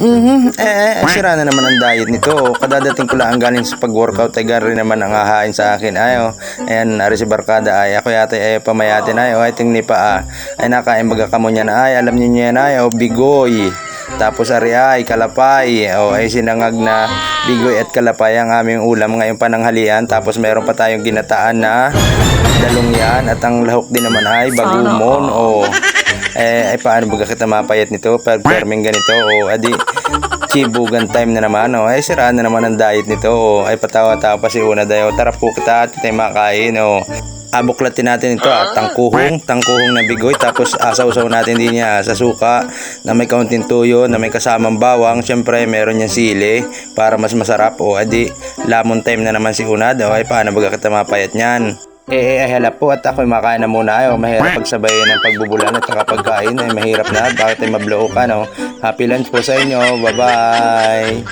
Mhm, eh, eh, sira na naman ang diet nito. Kadadating ko lang ang galing sa pag-workout ay gari naman ang hahain sa akin. Ayo, ayan, ari si Barkada ay ako yata ay pamayatin ay, ay ting ni pa ah. Ay nakain baga kamo niya na ay, alam niyo niya na ay, oh, bigoy. Tapos ari ay, kalapay. O ay sinangag na bigoy at kalapay ang aming ulam ngayong pananghalian. Tapos meron pa tayong ginataan na dalong yan at ang lahok din naman ay bagumon. O eh, ay paano baga kita mapayat nito? Pag perming ganito o adi chibugan time na naman o ay siraan na naman ang diet nito o ay patawa-tawa pa si una dayo tara po kita at tayo makain o abuklatin natin ito at tangkuhong tangkuhong na bigoy tapos asaw-saw natin din niya sa suka na may kaunting tuyo na may kasamang bawang syempre meron niyang sili para mas masarap o adi lamon time na naman si Unad o ay paano baga kita mapayat niyan eh, eh, hala po at ako'y makain na muna ayaw. Mahirap pagsabayin ng pagbubulan at saka pagkain ay mahirap na. Bakit ay mablow ka no? Happy lunch po sa inyo. Bye-bye.